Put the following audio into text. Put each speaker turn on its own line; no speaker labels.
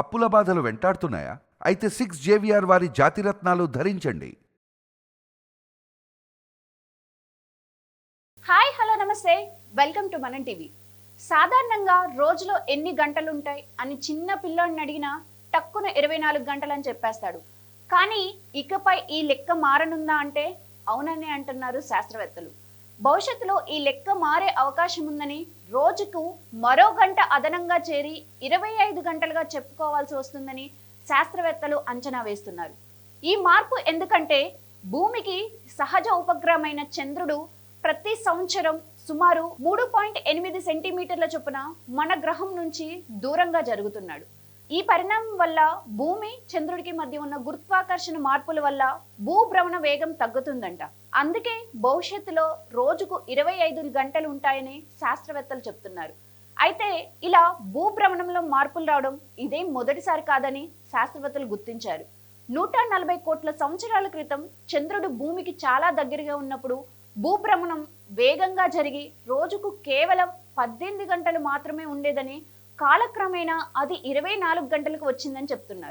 అప్పుల బాధలు వెంటాడుతున్నాయా? అయితే సిక్స్ జేవిఆర్ వారి జాతిరత్నాలు ధరించండి.
హాయ్ హలో నమస్తే. వెల్కమ్ టు మనం టీవీ సాధారణంగా రోజులో ఎన్ని గంటలు ఉంటాయి అని చిన్న పిల్లోడిని అడిగినా టక్కున ఇరవై నాలుగు గంటలు అని చెప్పేస్తాడు. కానీ ఇకపై ఈ లెక్క మారనుందా అంటే అవునని అంటున్నారు శాస్త్రవేత్తలు. భవిష్యత్తులో ఈ లెక్క మారే అవకాశం ఉందని రోజుకు మరో గంట అదనంగా చేరి ఇరవై ఐదు గంటలుగా చెప్పుకోవాల్సి వస్తుందని శాస్త్రవేత్తలు అంచనా వేస్తున్నారు. ఈ మార్పు ఎందుకంటే భూమికి సహజ ఉపగ్రహమైన చంద్రుడు ప్రతి సంవత్సరం సుమారు మూడు పాయింట్ ఎనిమిది సెంటీమీటర్ల చొప్పున మన గ్రహం నుంచి దూరంగా జరుగుతున్నాడు. ఈ పరిణామం వల్ల భూమి చంద్రుడికి మధ్య ఉన్న గురుత్వాకర్షణ మార్పుల వల్ల భూభ్రమణ వేగం తగ్గుతుందంట. అందుకే భవిష్యత్తులో రోజుకు ఇరవై ఐదు గంటలు ఉంటాయని శాస్త్రవేత్తలు చెప్తున్నారు. అయితే ఇలా భూభ్రమణంలో మార్పులు రావడం ఇదేం మొదటిసారి కాదని శాస్త్రవేత్తలు గుర్తించారు. నూట నలభై కోట్ల సంవత్సరాల క్రితం చంద్రుడు భూమికి చాలా దగ్గరగా ఉన్నప్పుడు భూభ్రమణం వేగంగా జరిగి రోజుకు కేవలం పద్దెనిమిది గంటలు మాత్రమే ఉండేదని కాలక్రమేణా అది ఇరవై నాలుగు గంటలకు వచ్చిందని చెప్తున్నారు.